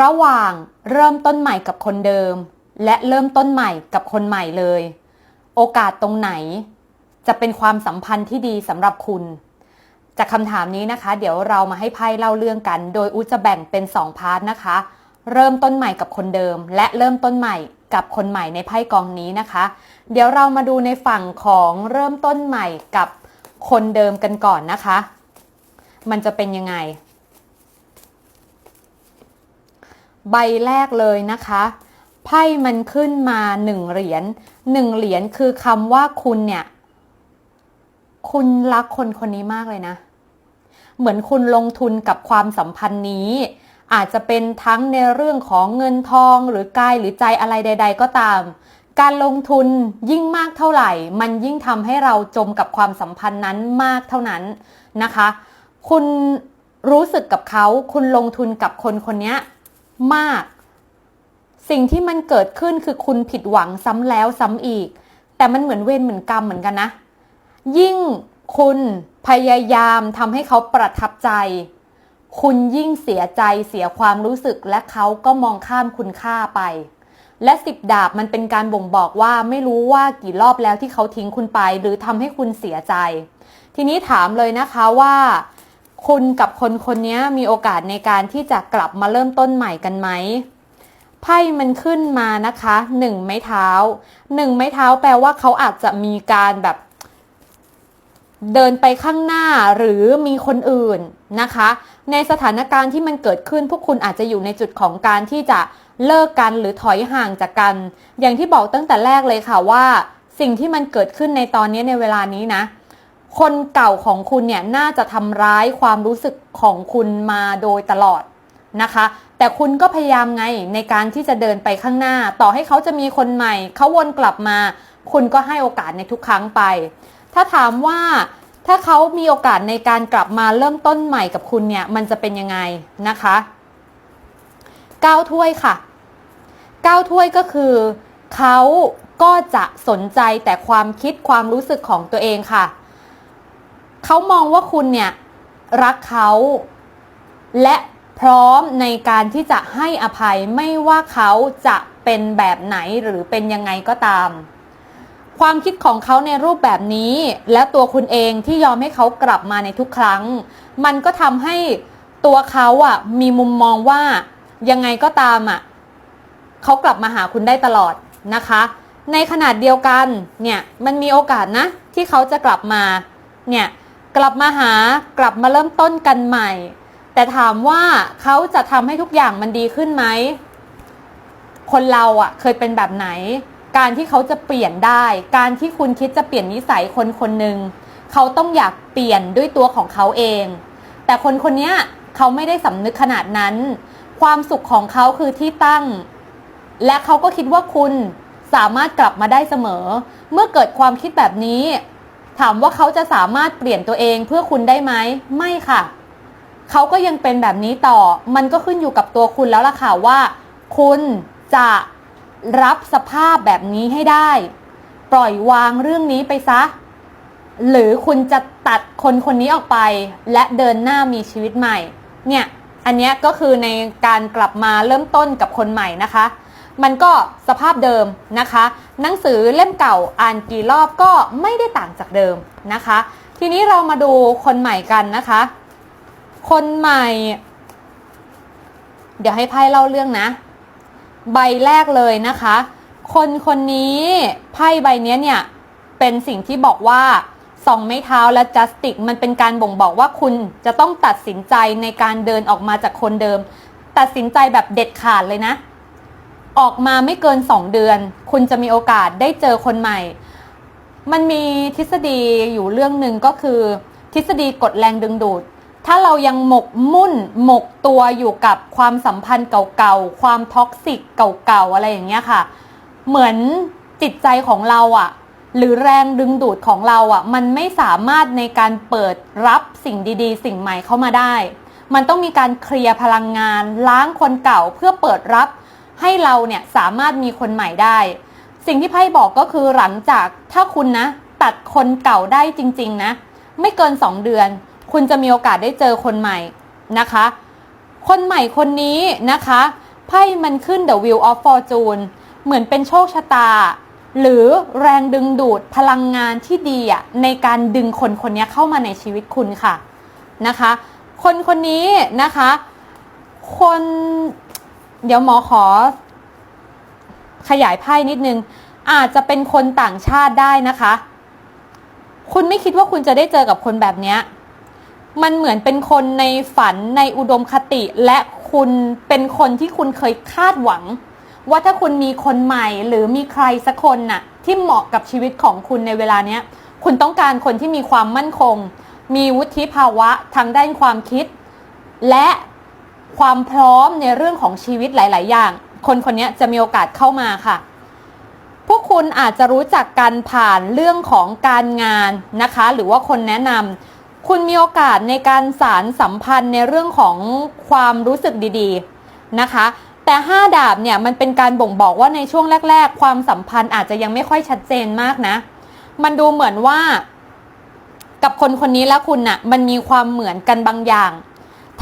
ระหว่างเริ่มต้นใหม่กับคนเดิม และเริ่มต้นใหม่กับคนใหม่เลย โอกาสตรงไหน จะเป็นความสัมพันธ์ที่ดีสำหรับคุณ จากคำถามนี้นะคะ เดี๋ยวเรามาให้ไพ่เล่าเรื่องกัน โดยอุจะแบ่งเป็น 2 พาร์ทนะคะ เริ่มต้นใหม่กับคนเดิม และเริ่มต้นใหม่กับคนใหม่ในไพ่กองนี้นะคะ เดี๋ยวเรามาดูในฝั่งของเริ่มต้นใหม่กับคนเดิมกันก่อนนะคะ มันจะเป็นยังไง ใบแรกเลยนะคะไพ่มันขึ้นมาหนึ่งเหรียญหนึ่งเหรียญคือคำว่าคุณเนี่ย คุณรักคนคนนี้มากเลยนะ เหมือนคุณลงทุนกับความสัมพันธ์นี้ อาจจะเป็นทั้งในเรื่องของเงินทองหรือกายหรือใจอะไรใด ๆ ก็ตาม การลงทุนยิ่งมากเท่าไหร่ มันยิ่งทำให้เราจมกับความสัมพันธ์นั้นมากเท่านั้นนะคะ คุณรู้สึกกับเขา คุณลงทุนกับคนคนนี้ มาก สิ่งที่มันเกิดขึ้นคือคุณผิดหวังซ้ำแล้วซ้ำอีก แต่มันเหมือนเวรเหมือนกรรมเหมือนกันนะ ยิ่งคุณพยายามทำให้เขาประทับใจ คุณยิ่งเสียใจเสียความรู้สึกและเขาก็มองข้ามคุณค่าไป และสิบดาบมันเป็นการบ่งบอกว่าไม่รู้ว่ากี่รอบแล้วที่เขาทิ้งคุณไป หรือทำให้คุณเสียใจ ทีนี้ถามเลยนะคะว่า คุณกับคนคนนี้มีโอกาสในการที่จะกลับมาเริ่มต้นใหม่กันไหมไพ่มันขึ้นมานะคะหนึ่งไม้เท้าหนึ่งไม้เท้าแปลว่าเขาอาจจะมีการแบบ เดินไปข้างหน้าหรือมีคนอื่นนะคะ ในสถานการณ์ที่มันเกิดขึ้น พวกคุณอาจจะอยู่ในจุดของการที่จะเลิกกันหรือถอยห่างจากกัน อย่างที่บอกตั้งแต่แรกเลยค่ะว่า สิ่งที่มันเกิดขึ้นในตอนนี้ในเวลานี้นะ คนเก่าของคุณเนี่ยน่าจะทำร้ายความรู้สึกของคุณมาโดยตลอดนะคะ แต่คุณก็พยายามไงในการที่จะเดินไปข้างหน้า ต่อให้เขาจะมีคนใหม่ เขาวนกลับมา คุณก็ให้โอกาสในทุกครั้งไป ถ้าถามว่าถ้าเขามีโอกาสในการกลับมาเริ่มต้นใหม่กับคุณเนี่ย มันจะเป็นยังไงนะคะก้าวถ้วยค่ะก้าวถ้วยก็คือ เขาก็จะสนใจแต่ความคิดความรู้สึกของตัวเองค่ะ เขามองว่าคุณเนี่ยรักเขาและพร้อมในการที่จะให้อภัยไม่ว่าเขาจะเป็นแบบไหนหรือเป็นยังไงก็ตาม ความคิดของเขาในรูปแบบนี้ และตัวคุณเองที่ยอมให้เขากลับมาในทุกครั้ง มันก็ทำให้ตัวเขาอะมีมุมมองว่ายังไงก็ตามอะเขากลับมาหาคุณได้ตลอดนะคะ ในขนาดเดียวกันเนี่ยมันมีโอกาสนะที่เขาจะกลับมาเนี่ย กลับมาหากลับมาเริ่มต้นกันใหม่ แต่ถามว่าเขาจะทำให้ทุกอย่างมันดีขึ้นไหม คนเราอะ่ะเคยเป็นแบบไหน การที่เขาจะเปลี่ยนได้ การที่คุณคิดจะเปลี่ยนนิสัยคนคนหนึ่งเขาต้องอยากเปลี่ยนด้วยตัวของเขาเอง แต่คนคนนี้เขาไม่ได้สำนึกขนาดนั้น ความสุขของเขาคือที่ตั้ง และเขาก็คิดว่าคุณสามารถกลับมาได้เสมอ เมื่อเกิดความคิดแบบนี้ ถามว่าเขาจะสามารถเปลี่ยนตัวเองเพื่อคุณได้ไหมไม่ค่ะ เขาก็ยังเป็นแบบนี้ต่อ มันก็ขึ้นอยู่กับตัวคุณแล้วล่ะค่ะว่า คุณจะรับสภาพแบบนี้ให้ได้ ปล่อยวางเรื่องนี้ไปซะ หรือคุณจะตัดคนคนนี้ออกไป และเดินหน้ามีชีวิตใหม่ เนี่ย อันนี้ก็คือในการกลับมาเริ่มต้นกับคนใหม่นะคะ มันก็สภาพเดิมนะคะ หนังสือเล่มเก่าอ่านกี่รอบก็ไม่ได้ต่างจากเดิมนะคะ ทีนี้เรามาดูคนใหม่กันนะคะ คนใหม่ เดี๋ยวให้ไพ่เล่าเรื่องนะ ใบแรกเลยนะคะ คนคนนี้ไพ่ใบนี้เนี่ยเป็นสิ่งที่บอกว่าสองไม้เท้าและจัสติกมันเป็นการบ่งบอกว่าคุณจะต้องตัดสินใจในการเดินออกมาจากคนเดิม ตัดสินใจแบบเด็ดขาดเลยนะ ออกมาไม่เกิน 2 เดือน คุณจะมีโอกาสได้เจอคนใหม่ มันมีทฤษฎีอยู่เรื่องหนึ่งก็คือ ทฤษฎีกดแรงดึงดูด ถ้าเรายังหมกมุ่นหมกตัวอยู่กับความสัมพันธ์เก่าๆ ความท็อกซิกเก่าๆ อะไรอย่างเงี้ยค่ะ เหมือนจิตใจของเราอะหรือแรงดึงดูดของเราอะ่ะ มันไม่สามารถในการเปิดรับสิ่งดีๆ สิ่งใหม่เข้ามาได้ มันต้องมีการเคลียร์พลังงาน ล้างคนเก่าเพื่อเปิดรับ ให้เราเนี่ยสามารถมีคนใหม่ได้ สิ่งที่ไพ่บอกก็คือหลังจากถ้าคุณนะ ตัดคนเก่าได้จริง ๆ นะ ไม่เกิน 2 เดือน คุณจะมีโอกาสได้เจอคนใหม่นะคะ คนใหม่คนนี้นะคะไพ่มันขึ้น The Wheel of Fortune เหมือนเป็นโชคชะตา หรือแรงดึงดูดพลังงานที่ดีอะในการดึงคนคนนี้เข้ามาในชีวิตคุณค่ะนะคะ คนคนนี้นะคะ คน เดี๋ยวหมอขอ ขยายไพ่นิดนึง อาจจะเป็นคนต่างชาติได้นะคะ คุณไม่คิดว่าคุณจะได้เจอกับคนแบบนี้มันเหมือนเป็นคนในฝันในอุดมคติ และคุณเป็นคนที่คุณเคยคาดหวัง ว่าถ้าคุณมีคนใหม่หรือมีใครสักคนน่ะ ที่เหมาะกับชีวิตของคุณในเวลาเนี้ย คุณต้องการคนที่มีความมั่นคง มีวุฒิภาวะทางด้านความคิด และ ความพร้อมในเรื่องของชีวิตหลาย ๆ อย่าง คนคนนี้จะมีโอกาสเข้ามาค่ะ พวกคุณอาจจะรู้จักกันผ่านเรื่องของการงานนะคะ หรือว่าคนแนะนำคุณมีโอกาสในการสารสัมพันธ์ในเรื่องของความรู้สึกดีๆนะคะ แต่ 5 ดาบเนี่ยมันเป็นการบ่งบอกว่าในช่วงแรก ๆ ความสัมพันธ์อาจจะยังไม่ค่อยชัดเจนมากนะ มันดูเหมือนว่า กับคนคนนี้และคุณน่ะมันมีความเหมือนกันบางอย่าง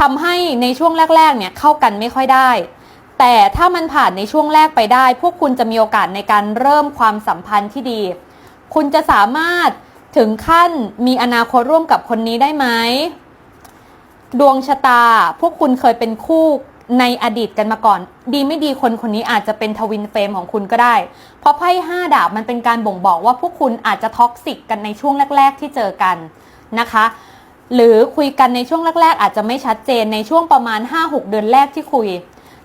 ทำให้ในช่วงแรกๆเนี่ยเข้ากันไม่ค่อยได้ แต่ถ้ามันผ่านในช่วงแรกไปได้ พวกคุณจะมีโอกาสในการเริ่มความสัมพันธ์ที่ดี คุณจะสามารถถึงขั้นมีอนาคตร่วมกับคนนี้ได้ไหมดวงชะตา พวกคุณเคยเป็นคู่ในอดีตกันมาก่อน ดีไม่ดีคนคนนี้อาจจะเป็นทวินเฟรมของคุณก็ได้ เพราะไพ่ห้าดาบมันเป็นการบ่งบอกว่าพวกคุณอาจจะท็อกซิกกันในช่วงแรก ๆ ที่เจอกันนะคะ หรือคุยกันในช่วงแรก ๆ อาจจะไม่ชัดเจนในช่วงประมาณ 5-6 เดือนแรกที่คุย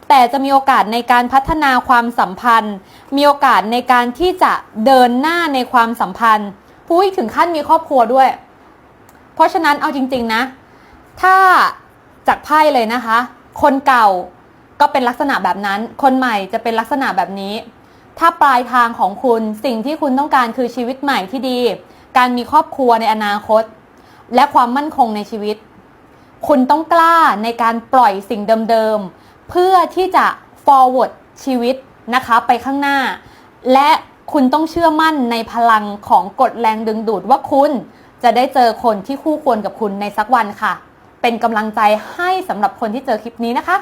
แต่จะมีโอกาสในการพัฒนาความสัมพันธ์ มีโอกาสในการที่จะเดินหน้าในความสัมพันธ์พุ้ถึงขั้นมีครอบครัวด้วย เพราะฉะนั้นเอาจริง ๆนะ ถ้าจากไพ่เลยนะคะ คนเก่าก็เป็นลักษณะแบบนั้น คนใหม่จะเป็นลักษณะแบบนี้ ถ้าปลายทางของคุณสิ่งที่คุณต้องการคือชีวิตใหม่ที่ดี การมีครอบครัวในอนาคต และความมั่นคงในชีวิต คุณต้องกล้าในการปล่อยสิ่งเดิมๆ เพื่อที่จะ forward ชีวิตนะคะไปข้างหน้า และคุณต้องเชื่อมั่นในพลังของกฎแรงดึงดูดว่าคุณจะได้เจอคนที่คู่ควรกับคุณในสักวันค่ะ เป็นกำลังใจให้สำหรับคนที่เจอคลิปนี้นะคะ